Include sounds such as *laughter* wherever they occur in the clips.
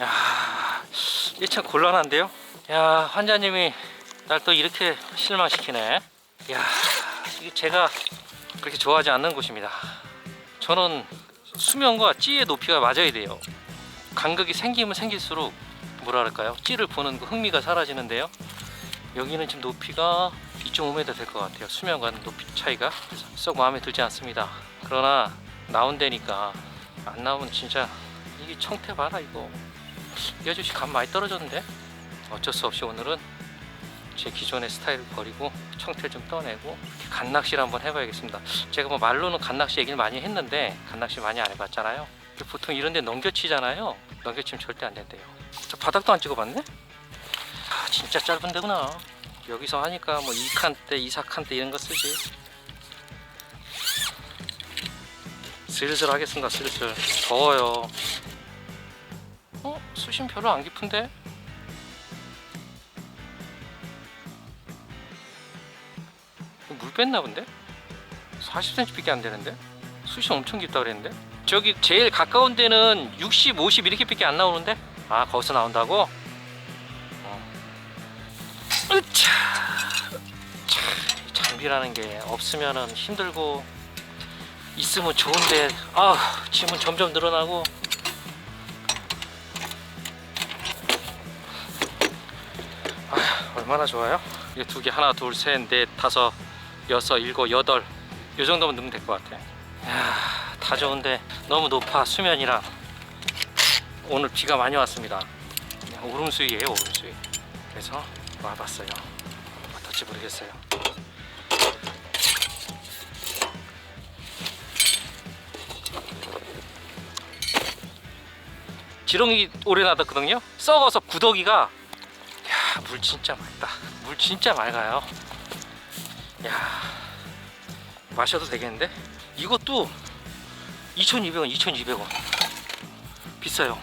야, 이게 참 곤란한데요? 야, 환자님이 날 또 이렇게 실망시키네. 야, 이게 제가 그렇게 좋아하지 않는 곳입니다. 저는 수면과 찌의 높이가 맞아야 돼요. 간격이 생기면 생길수록 뭐랄까요? 찌를 보는 그 흥미가 사라지는데요. 여기는 지금 높이가 2.5m 될 것 같아요. 수면과 높이 차이가 썩 마음에 들지 않습니다. 그러나 나온다니까 안 나오면 진짜 이게 청태 봐라 이거. 이 아저씨 감 많이 떨어졌는데 어쩔 수 없이 오늘은 제 기존의 스타일을 버리고 청태를 좀 떠내고 이렇게 갓낚시를 한번 해봐야겠습니다. 제가 뭐 말로는 갓낚시 얘기를 많이 했는데 갓낚시 많이 안 해봤잖아요. 보통 이런 데 넘겨치잖아요. 넘겨치면 절대 안 된대요. 저 바닥도 안 찍어봤네? 아 진짜 짧은 데구나. 여기서 하니까 뭐 2칸대, 2사칸대 이런 거 쓰지. 슬슬 하겠습니다. 슬슬 더워요. 어? 수심 별로 안 깊은데? 물 뺐나 본데? 40cm밖에 안 되는데? 수심 엄청 깊다 그랬는데? 저기 제일 가까운 데는 60, 50 이렇게밖에 안 나오는데? 아 거기서 나온다고? 어. 으차! 차, 이 장비라는 게 없으면은 힘들고 있으면 좋은데 아 짐은 점점 늘어나고 얼마나 좋아요? 이게 두 개 하나 둘 셋 넷 다섯 여섯 일곱 여덟 이 정도면 넣으면 될 것 같아. 이야, 다 좋은데 너무 높아 수면이랑 오늘 비가 많이 왔습니다. 그냥 오름수위예요 오름수위. 그래서 와봤어요. 어떨지 모르겠어요. 지렁이 오래 놔뒀거든요. 썩어서 구더기가 야, 물 진짜 맑다. 물 진짜 맑아요. 야, 마셔도 되겠는데? 이것도 2,200원, 2,200원. 비싸요.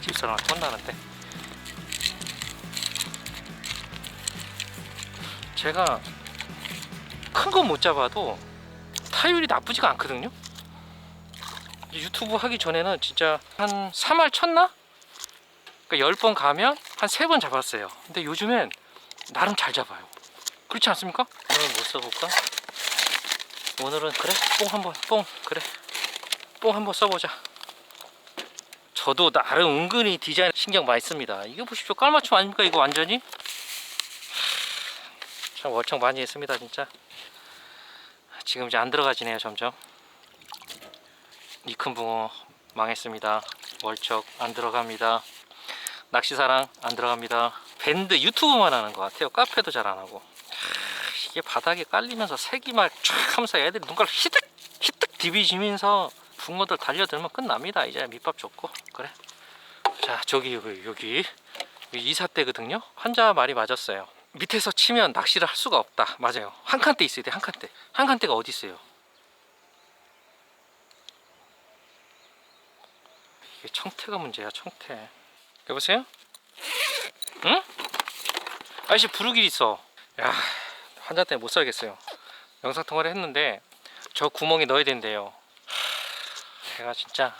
집사람한테 혼나는데. 제가 큰 건 못 잡아도 타율이 나쁘지가 않거든요. 유튜브 하기 전에는 진짜 한 3알 쳤나? 그러니까 10번 가면 한 3번 잡았어요. 근데 요즘엔 나름 잘 잡아요. 그렇지 않습니까? 오늘은 못 써볼까? 오늘은 그래 뽕 한번 뽕 그래 뽕 한번 써보자. 저도 나름 은근히 디자인 신경 많이 씁니다. 이거 보십시오 깔맞춤 아닙니까 이거 완전히? 참 월청 많이 했습니다 진짜. 지금 이제 안 들어가지네요 점점. 이 큰 붕어 망했습니다. 월척 안 들어갑니다. 낚시사랑 안 들어갑니다. 밴드 유튜브만 하는 것 같아요. 카페도 잘 안 하고. 하, 이게 바닥에 깔리면서 색이만 쫙 하면서 애들이 눈깔 히득 히득 디비지면서 붕어들 달려들면 끝납니다. 이제 밑밥 좋고 그래. 자 저기 여기 여기 이삿대거든요. 환자 말이 맞았어요. 밑에서 치면 낚시를 할 수가 없다. 맞아요. 한 칸대 있어야 돼. 한 칸대. 한 칸대가 어디 있어요? 이게 청태가 문제야. 청태. 여보세요? 응? 아저씨 부르길 있어. 야 환자 때문에 못 살겠어요. 영상 통화를 했는데 저 구멍에 넣어야 된대요. 하, 제가 진짜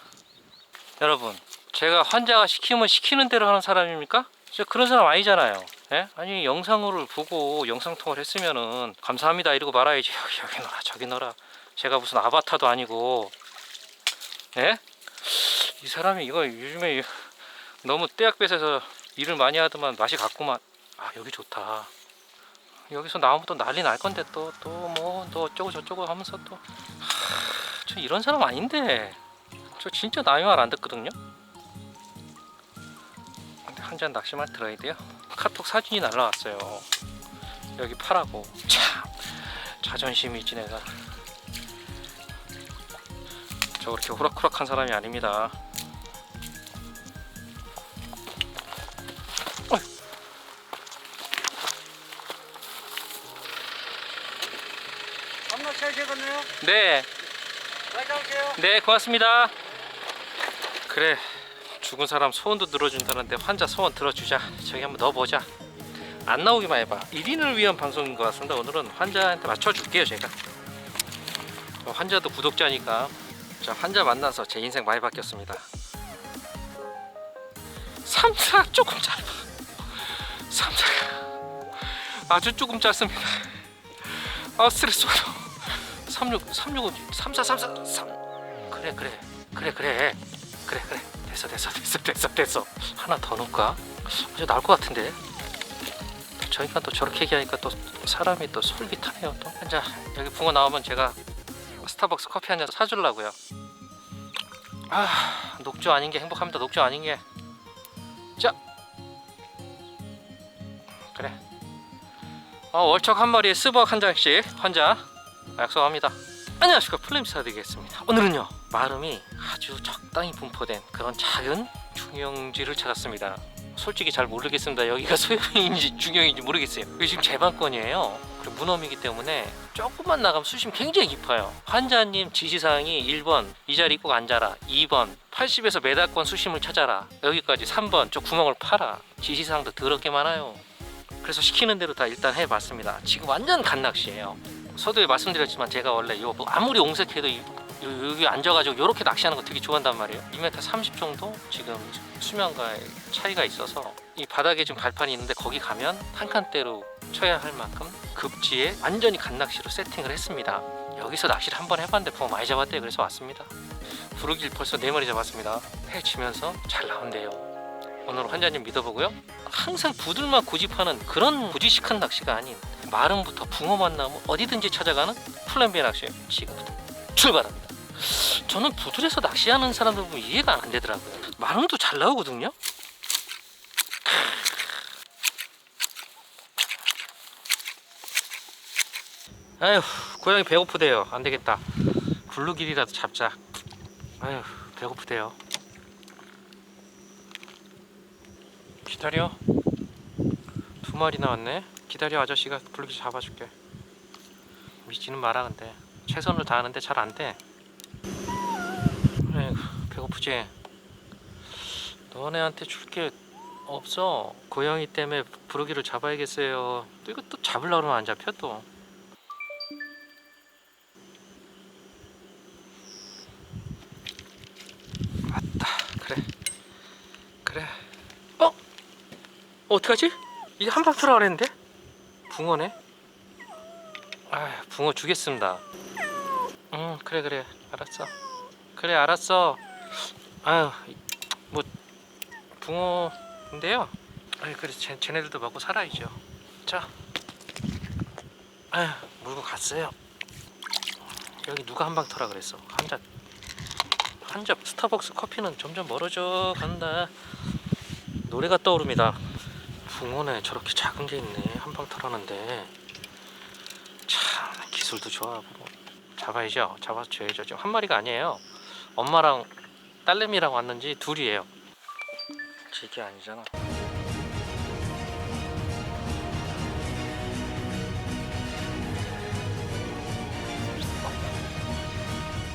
여러분 제가 환자가 시키면 시키는 대로 하는 사람입니까? 저 그런 사람 아니잖아요. 예? 아니 영상을 보고 영상 통화를 했으면은 감사합니다 이러고 말아야지. 여기, 넣어라 저기 넣어라. 제가 무슨 아바타도 아니고. 예? 이 사람이 이거 요즘에 너무 떼약 뺏어서 일을 많이 하더만 맛이 갔구만. 아 여기 좋다. 여기서 나오면 또 난리 날 건데 또 또 뭐또 어쩌고 저쩌고 하면서 또. 저 이런 사람 아닌데. 저 진짜 남의 말 안 듣거든요 한잔 낚시만 들어야 돼요? 카톡 사진이 날라왔어요. 여기 파라고. 참 자존심이 있지 내가 저 그렇게 호락호락한 사람이 아닙니다. 네. 네, 고맙습니다. 그래, 죽은 사람 소원도 들어준다는데 환자 소원 들어주자. 저기 한번 넣어보자. 안 나오기만 해봐. 1인을 위한 방송인 것 같습니다. 오늘은 환자한테 맞춰줄게요 제가. 어, 환자도 구독자니까. 자 환자 만나서 제 인생 많이 바뀌었습니다. 3사 조금 짧아. 3사. 아주 조금 짧습니다. 아 스트레스 받아. 36 365 34 34 3 그래 그래. 그래 그래. 그래 그래 됐어 됐어 됐어 됐어 됐어. 하나 더 넣을까? 아주 나을 것 같은데. 저희가 또 저렇게 얘기하니까 또 사람이 또 솔깃하네요 또. 자 여기 붕어 나오면 제가 스타벅스 커피 한 잔 사주려고요. 아 녹조 아닌 게 행복합니다. 녹조 아닌 게자. 그래. 어, 월척 한 마리에 스벅 한 장씩 환자 약속합니다. 안녕하십니까. 플레임스타 되겠습니다. 오늘은요 마름이 아주 적당히 분포된 그런 작은 중형지를 찾았습니다. 솔직히 잘 모르겠습니다. 여기가 *laughs* 소형인지 중형인지 모르겠어요. 여기 지금 재방권이에요. 그리고 문어이기 때문에 조금만 나가면 수심이 굉장히 깊어요. 환자님 지시사항이 1번 이 자리 꼭 앉아라. 2번 80에서 메다권 수심을 찾아라. 여기까지 3번 저 구멍을 파라 지시사항도 더럽게 많아요. 그래서 시키는 대로 다 일단 해봤습니다. 지금 완전 갓낚시예요. 서두에 말씀드렸지만 제가 원래 요 아무리 옹색해도 이- 요- 여기 앉아가지고 이렇게 낚시하는 거 되게 좋아한단 말이에요. 2m 30 정도 지금 수면과의 차이가 있어서 이 바닥에 좀 발판이 있는데 거기 가면 한 칸대로 쳐야 할 만큼 급지에 완전히 갓낚시로 세팅을 했습니다. 여기서 낚시를 한번 해봤는데 붕어 많이 잡았대요. 그래서 왔습니다. 부르길 벌써 네 마리 잡았습니다. 해 치면서 잘 나온대요. 오늘 환자님 믿어보고요. 항상 부들만 고집하는 그런 고지식한 낚시가 아닌 마름부터 붕어 만 나오면 어디든지 찾아가는 플랜 B 낚시 지금부터 출발합니다. 저는 부들에서 낚시하는 사람들 보면 이해가 안 되더라고요. 마름도 잘 나오거든요. 아휴 고양이 배고프대요. 안 되겠다. 굴루길이라도 잡자. 아휴 배고프대요. 기다려. 두 마리 나왔네. 기다려 아저씨가 굴루길 잡아줄게. 미치는 마라 근데 최선을 다하는데 잘 안 돼. 에휴 배고프지. 너네한테 줄 게 없어. 고양이 때문에 부르기를 잡아야겠어요. 또 이거 또 잡으려고 그러면 안 잡혀 또. 맞다. 그래. 그래. 어? 어떡하지? 이게 한방 틀어 그랬는데? 붕어네? 아 붕어 주겠습니다 응 그래 그래. 알았어. 그래 알았어. 아유 뭐 붕어인데요. 아유 그래 쟤, 쟤네들도 먹고 살아야죠. 자. 아유 물고 갔어요. 여기 누가 한 방 터라 그랬어? 한잔. 한 잔 스타벅스 커피는 점점 멀어져 간다. 노래가 떠오릅니다. 붕어네 저렇게 작은 게 있네. 한방 털었는데. 참 기술도 좋아하고 뭐. 잡아야죠. 잡아줘야죠. 지금 한 마리가 아니에요. 엄마랑 딸내미랑 왔는지 둘이에요. 제게 아니잖아.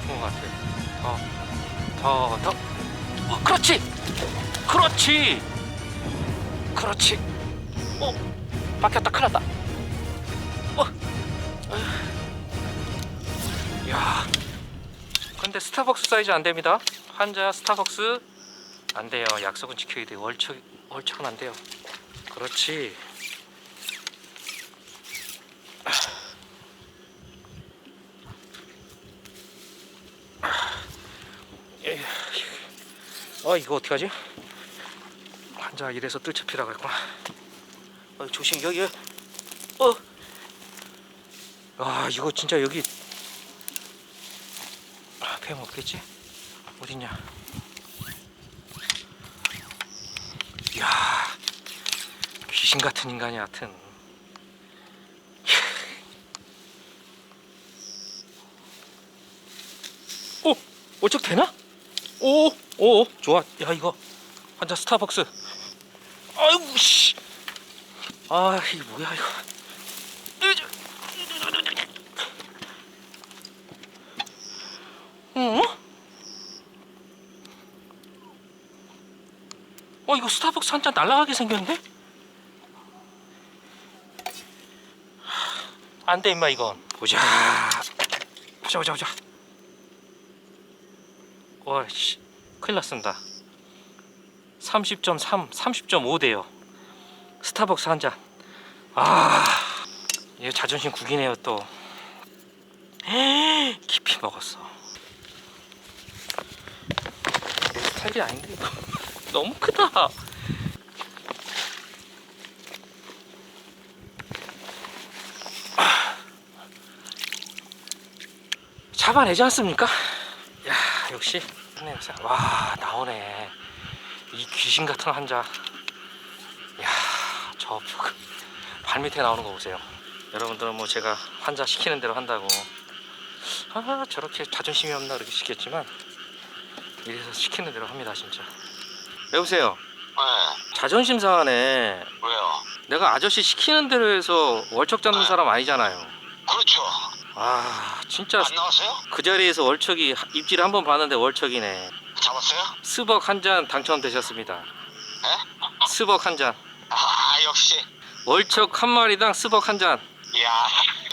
붕어 같아. 더 더 더. 어, 그렇지! 그렇지! 그렇지. 어, 바뀌었다. 큰일 났다. 근데 스타벅스 사이즈 안 됩니다. 환자 스타벅스 안 돼요. 약속은 지켜야 돼요. 월척 월척은 안 돼요. 그렇지. 에휴. 어 이거 어떻게 하지? 환자 이래서 뜰채피라 그랬구나. 어, 조심 여기. 어. 아 이거 진짜 여기. 아, 뱀 없겠지? 어딨냐? 야 귀신 같은 인간이 하여튼. 오, 어쩍 되나? 오, 오, 좋아. 야 이거 환자 스타벅스. 아이고 씨. 아 이게 뭐야 이거. 어? 어 이거 스타벅스 한 잔 날라가게 생겼는데? 안 돼 임마 이건. 보자. 보자 보자 보자. 와씨. 큰일 났습니다. 30.3 30.5 대요. 스타벅스 한잔. 아 이거 자존심 구기네요 또. *gasps* 깊이 먹었어 내 스타일이 아닌데? *laughs* 너무 크다. 잡아내지 않습니까? 야 역시. 냄새 와 나오네. 이 귀신 같은 환자. 야저 발밑에 나오는 거 보세요. 여러분들은 뭐 제가 환자 시키는 대로 한다고. 아 저렇게 자존심이 없나 그렇게 시켰지만 이래서 시키는 대로 합니다 진짜 여보세요 네, 자존심 상하네 왜요? 내가 아저씨 시키는 대로 해서 월척 잡는 사람 아니잖아요 그렇죠. 아 진짜 안 나왔어요? 그 자리에서 월척이 입질 한 번 봤는데 월척이네 잡았어요? 스벅 한 잔 당첨되셨습니다 네? 스벅 한잔 아, 역시. 월척 한 마리당 스벅 한잔 이야,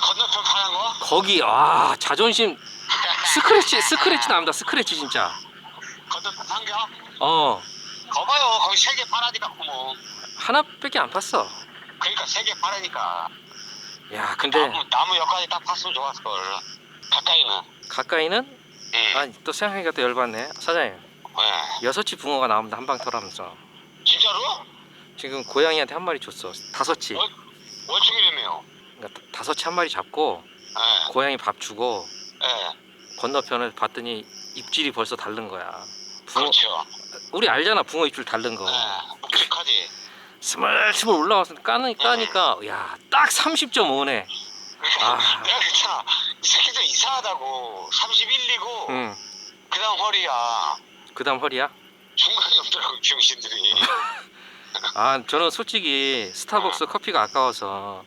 건너편 파는 거? 거기 아 자존심 *laughs* 스크래치 스크래치 나옵니다 스크래치 진짜 건너편 판겨? 어 거봐요, 거기 세 개 팔아니까 뭐. 하나밖에 안 팠어 그러니까 세 개 팔으니까. 야 근데 나무, 나무 여기까지 딱 팠으면 좋았을 걸. 가까이는. 가까이는 응. 아또 생각하니까 또 열받네 사장님 네. 여섯 치 붕어가 나옵니다 한 방 털하면서 진짜로? 지금 고양이한테 한 마리 줬어 다섯치 어? 월축이라며요. 그러니까 다섯 치 한 마리 잡고 예, 고양이 밥 주고 예. 건너편을 봤더니 입질이 벌써 다른 거야 붕어 그렇죠. 우리 알잖아 붕어 입질 다른 거 예. 묵직하지. 스물스물 올라와서 까는 까니까 야딱 30.5네 아. 내가. 이 새끼들 이상하다고. 31이고, 응 그 다음 허리야. 그다음 허리야 중간이 없더라고, 병신들이. *laughs* 아 저는 솔직히 스타벅스 커피가 아까워서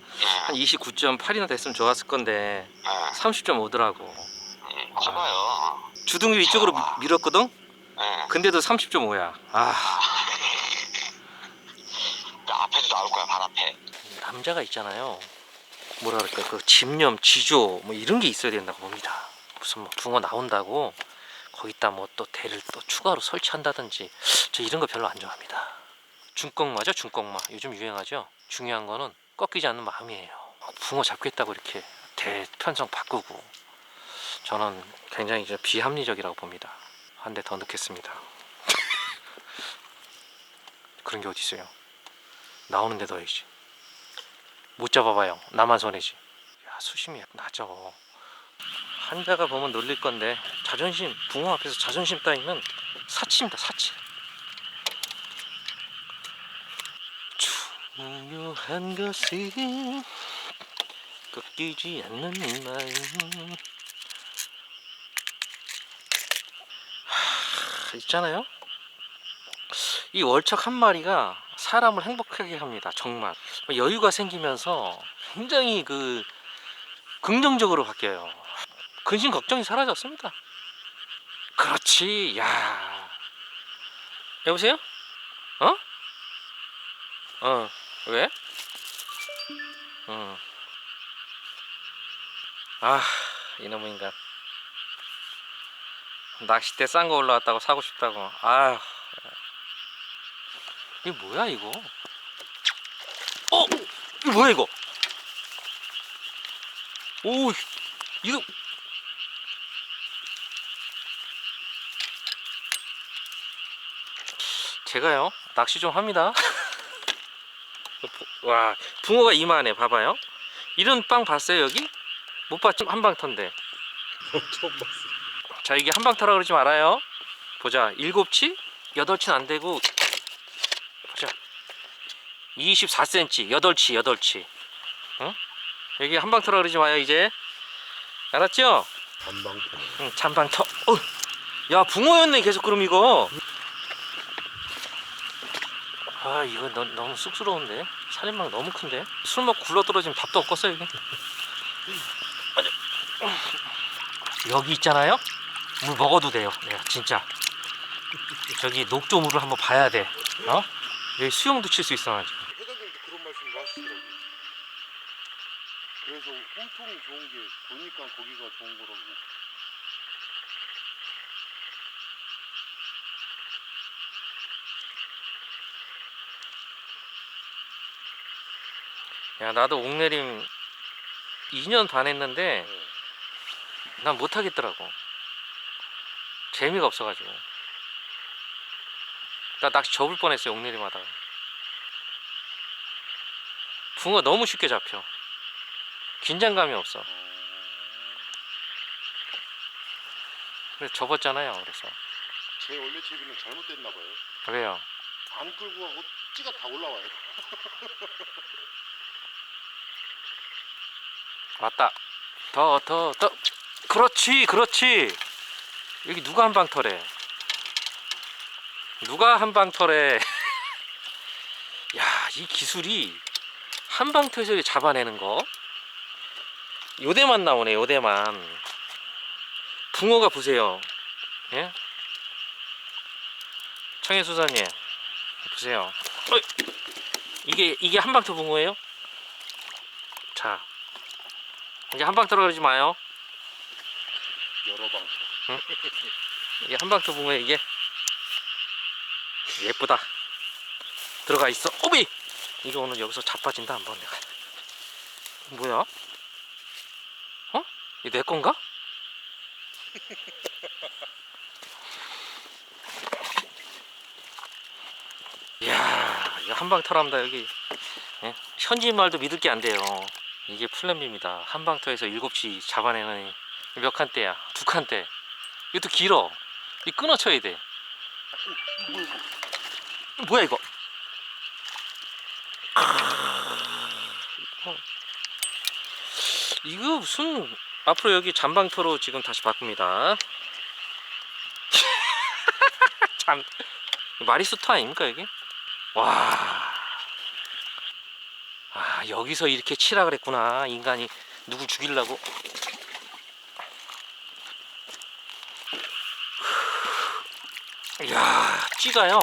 한 예, 29.8이나 됐으면 좋았을 건데 예. 30.5더라고 음, 커봐요. 주둥이를 이쪽으로 미- 밀었거든 예. 근데도 30.5야. 아. *laughs* 그 앞에도 나올 거야, 발 앞에. 남자가 있잖아요. 뭐라 그럴까 그 집념 지조 뭐 이런 게 있어야 된다고 봅니다. 무슨 뭐 붕어 나온다고 거기다 뭐 또 대를 또 추가로 설치한다든지 저 이런 거 별로 안 좋아합니다. 중꺾마죠 중꺾마. 요즘 유행하죠? 중요한 거는 꺾이지 않는 마음이에요. 막 붕어 잡겠다고 이렇게 대 편성 바꾸고. 저는 굉장히 좀 비합리적이라고 봅니다 한 대 더 넣겠습니다 *laughs* 그런 게 어디 있어요 나오는데 넣어야지 못 잡아봐요. 나만 손해지. 야 수심이 낮어. 한자가 보면 놀릴 건데 자존심 붕어 앞에서 자존심 따위면 사치입니다. 사치. 중요한 것은 꺾이지 않는 마음. 있잖아요. 이 월척 한 마리가 사람을 행복하게 합니다. 정말 여유가 생기면서 굉장히 그 긍정적으로 바뀌어요. 근심 걱정이 사라졌습니다. 그렇지, 야. 여보세요? 어? 어, 왜? 어. 아, 이놈의 인간. 낚싯대 싼 거 올라왔다고 사고 싶다고. 아휴. 이게 뭐야 이거? 어? 이거 뭐야 이거? 오 이거 제가요 낚시 좀 합니다. *laughs* 와 붕어가 이만해 봐봐요. 이런 빵 봤어요 여기? 못 봤지 한방 턴데. *laughs* 처음 봤어. 자 이게 한방 터라 그러지 말아요. 보자 일곱치 여덟치는 안 되고 보자 24cm 여덟치 여덟치 응? 여기 한방 터라 그러지 마요 이제 알았죠? 반방. 응 잔방 터. 어. 야 붕어였네 계속 그럼 이거. 아 이거 너, 너무 쑥스러운데 살인망 너무 큰데 술 먹고 굴러 떨어지면 밥도 없겠어 여기. *laughs* 여기 있잖아요. 물 먹어도 돼요. 내가 진짜 저기 녹조물을 한번 봐야 돼. 어? 여기 수영도 칠 수 있어 나 지금. 회장님도 그런 말씀 하시더라고요. 그래서 홈통 좋은 게 보니까 고기가 좋은 거라고. 야 나도 옥내림 2년 반 했는데 네. 난 못하겠더라고 재미가 없어가지고. 나 낚시 접을 뻔했어요 옥내림 하다가 붕어 너무 쉽게 잡혀. 긴장감이 없어. 어... 그래서 접었잖아요 그래서. 제 원래 채비는 잘못됐나 봐요. 왜요? 안 끌고 가고 찌가 다 올라와요. 맞다. 더 더 더. 그렇지 그렇지 여기 누가 한방 털해 누가 한방 털해 *laughs* 야이 기술이 한방 터서 이렇게 잡아내는 거? 요대만 나오네 요대만. 붕어가 보세요. 예? 청해수사님 보세요. 어이, 이게 이게 한방터 붕어예요? 자. 이제 한방 들어가지 마요. 방. 이게 한방터 붕어 이게 예쁘다. 들어가 있어. 오비. 이거 오늘 여기서 자빠진다 한번 내가. 뭐야? 어? 이게 내 건가? *laughs* 이야, 이거 한방터랍니다 여기. 예? 현지인 말도 믿을 게 안 돼요. 이게 플랜비입니다. 한방터에서 7시 잡아내는 몇 칸대야? 두 칸대. 이것도 길어. 이 끊어쳐야 돼. 뭐야 이거? 이거- 무슨 앞으로 여기 잠방터로 지금 다시 바꿉니다. *laughs* 참 마리수터 아닙니까 여기? 와. 아 여기서 이렇게 치라 그랬구나 인간이 누굴 죽이려고 야 찌가요?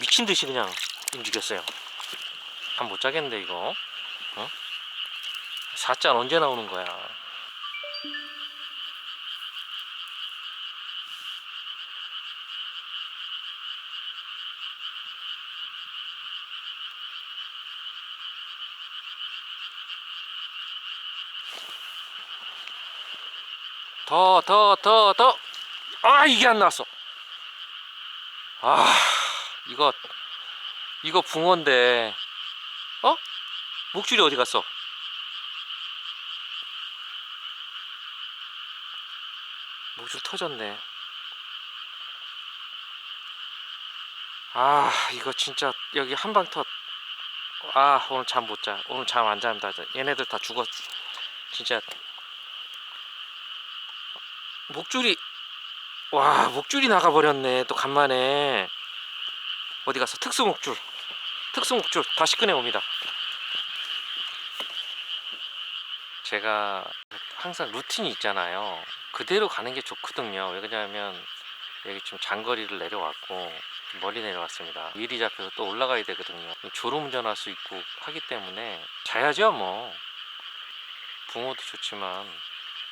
미친 듯이 그냥 움직였어요. 잠 못 자겠는데 이거? 어? 사짠 언제 나오는 거야? 더 더 더 더! 아 이게 안 나왔어 아 이거 이거 붕어인데 어? 목줄이 어디 갔어? 목줄 터졌네 아 이거 진짜 여기 한방터 아 오늘 잠 못자 오늘 잠 안 잡니다 얘네들 다 죽었 진짜 목줄이 와 목줄이 나가버렸네 또 간만에. 어디 갔어? 특수 목줄. 특수 목줄. 다시 꺼내옵니다. 제가 항상 루틴이 있잖아요. 그대로 가는 게 좋거든요. 왜 그러냐면 여기 좀 장거리를 내려왔고 좀 멀리 내려왔습니다. 일이 잡혀서 또 올라가야 되거든요. 졸음운전 할 수 있고 하기 때문에 자야죠 뭐. 붕어도 좋지만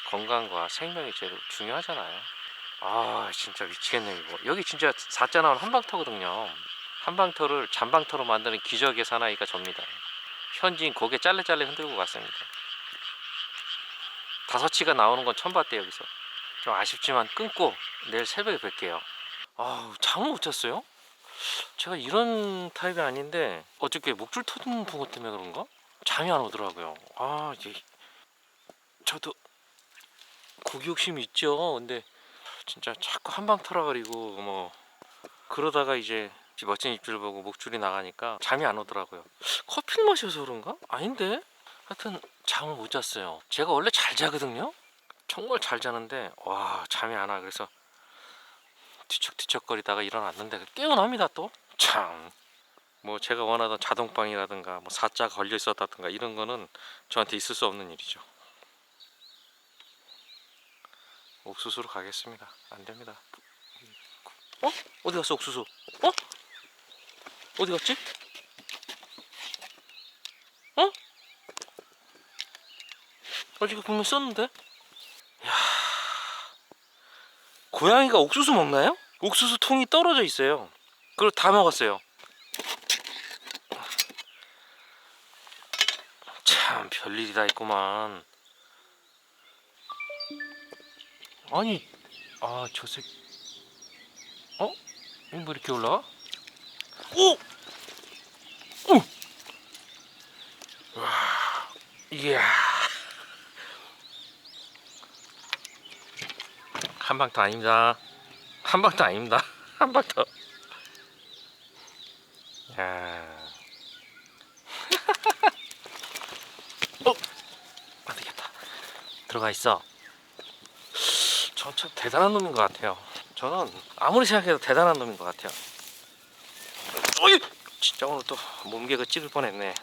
건강과 생명이 제일 중요하잖아요 아 진짜 미치겠네 이거. 여기 진짜 사자 나온 한방터거든요. 한방터를 잔방터로 만드는 기적의 사나이가 접니다. 현지인 고개 짤레짤레 흔들고 갔습니다. 다섯 치가 나오는 건 처음 봤대 여기서. 좀 아쉽지만 끊고 내일 새벽에 뵐게요. 아 잠을 못 잤어요? 제가 이런 타입이 아닌데 어저께 목줄 터진 붕어 때문에 그런가? 잠이 안 오더라고요. 아 이제 저도 고기 욕심이 있죠. 근데 진짜 자꾸 한방 털어가리고 뭐 그러다가 이제 멋진 입질 보고 목줄이 나가니까 잠이 안 오더라고요. 커피를 마셔서 그런가? 아닌데? 하여튼 잠을 못 잤어요. 제가 원래 잘 자거든요? 정말 잘 자는데 와 잠이 안 와. 그래서 뒤척뒤척거리다가 일어났는데 깨어납니다 또 참. 뭐 제가 원하던 자동방이라든가 뭐 사자가 걸려 있었다든가 이런 거는 저한테 있을 수 없는 일이죠 옥수수로 가겠습니다. 안 됩니다. 어? 어디 갔어 옥수수? 어? 어디 갔지? 어? 어저께 분명 썼는데? 야 고양이가 옥수수 먹나요? 옥수수 통이 떨어져 있어요. 그걸 다 먹었어요. 참 별일이 다 있구만. 아니, 아, 저 새, 어? 이거 뭐 이렇게 올라와? 오! 오! 와, 이야. 한 방 더 아닙니다. 한 방 더 아닙니다. *laughs* 한 방 더. 야. *laughs* 어, 안 되겠다. 들어가 있어. 저참 대단한 놈인 것 같아요. 저는 아무리 생각해도 대단한 놈인 것 같아요. 어이! 진짜 오늘 또 몸개그 찍을 뻔했네. 야,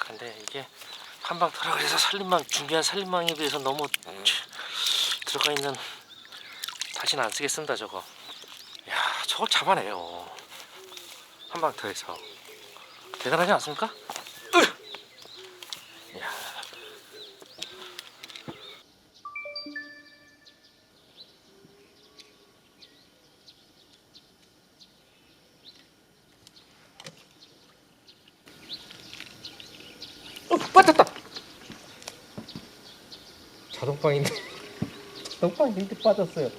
근데 이게 한방 들어가 그래서 살림망 준비한 살림망에 비해서 너무 치, 들어가 있는 다시는 안 쓰겠습니다 저거. 야, 저걸 잡아내요. 한방더 해서 대단하지 않습니까? 으! 야. 어, 빠졌다. 자동방인데 자동방인데 빠졌어요.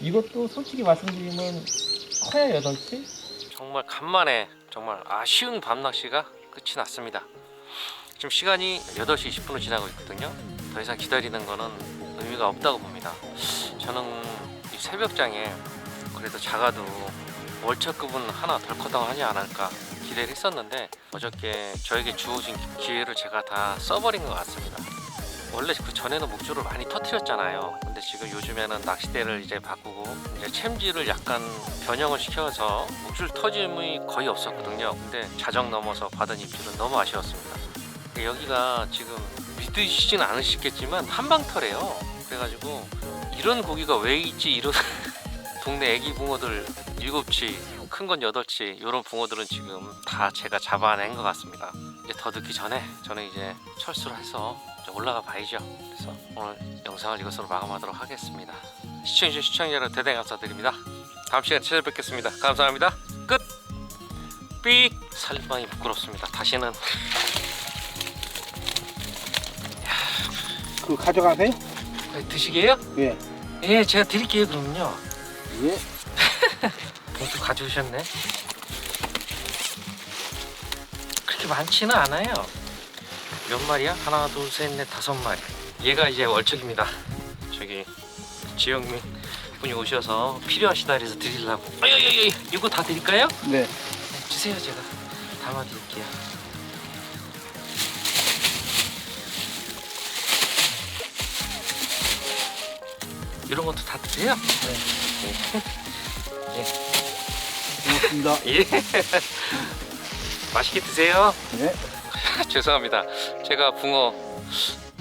이것도 솔직히 말씀드리면 커야 8시? 정말 간만에 정말 아쉬운 밤 낚시가 끝이 났습니다. 지금 시간이 8시 20분을 지나고 있거든요. 더 이상 기다리는 거는 의미가 없다고 봅니다. 저는 이 새벽장에 그래도 작아도 월척급은 하나 덜 커다하지 않을까 기대를 했었는데 어저께 저에게 주어진 기회를 제가 다 써버린 것 같습니다. 원래 그 전에는 목줄을 많이 터트렸잖아요. 근데 지금 요즘에는 낚싯대를 이제 바꾸고 이제 챔질을 약간 변형을 시켜서 목줄 터짐이 거의 없었거든요. 근데 자정 넘어서 받은 입질은 너무 아쉬웠습니다. 여기가 지금 믿으시진 않으시겠지만 한방터래요. 그래가지고 이런 고기가 왜 있지 이런 *laughs* 동네 애기 붕어들 일곱치 큰건 여덟치 이런 붕어들은 지금 다 제가 잡아낸 것 같습니다. 이제 더 늦기 전에 저는 이제 철수를 해서 올라가 봐야죠. 그래서 오늘 영상을 이것으로 마감하도록 하겠습니다. 시청해주신 시청자 여러분 대단히 감사드립니다. 다음 시간에 찾아뵙겠습니다. 감사합니다. 끝. 삑. 살림방이 부끄럽습니다. 다시는 그 가져가세요? 드시게요? 예. 예, 제가 드릴게요. 그럼요. 예. *laughs* 봉투 가져오셨네. 많지는 않아요. 몇 마리야? 하나, 둘, 셋, 넷, 다섯 마리. 얘가 이제 월척입니다. 저기 지영민 분이 오셔서 필요하시다 그래서 드리려고. 아야야야, 이거 다 드릴까요? 네. 주세요, 제가 담아 드릴게요. 이런 것도 다 드세요. *laughs* 고맙습니다. 예. 맛있게 드세요. 네. 죄송합니다. 제가 붕어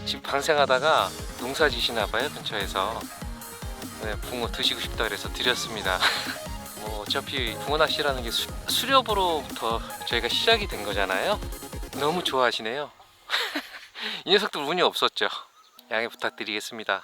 지금 방생하다가 농사 지시나 봐요 근처에서 네, 붕어 드시고 싶다 그래서 드렸습니다. *laughs* 뭐 어차피 붕어 낚시라는 게 수, 수렵으로부터 저희가 시작이 된 거잖아요. 너무 좋아하시네요. *laughs* 이 녀석들 운이 없었죠. 양해 부탁드리겠습니다.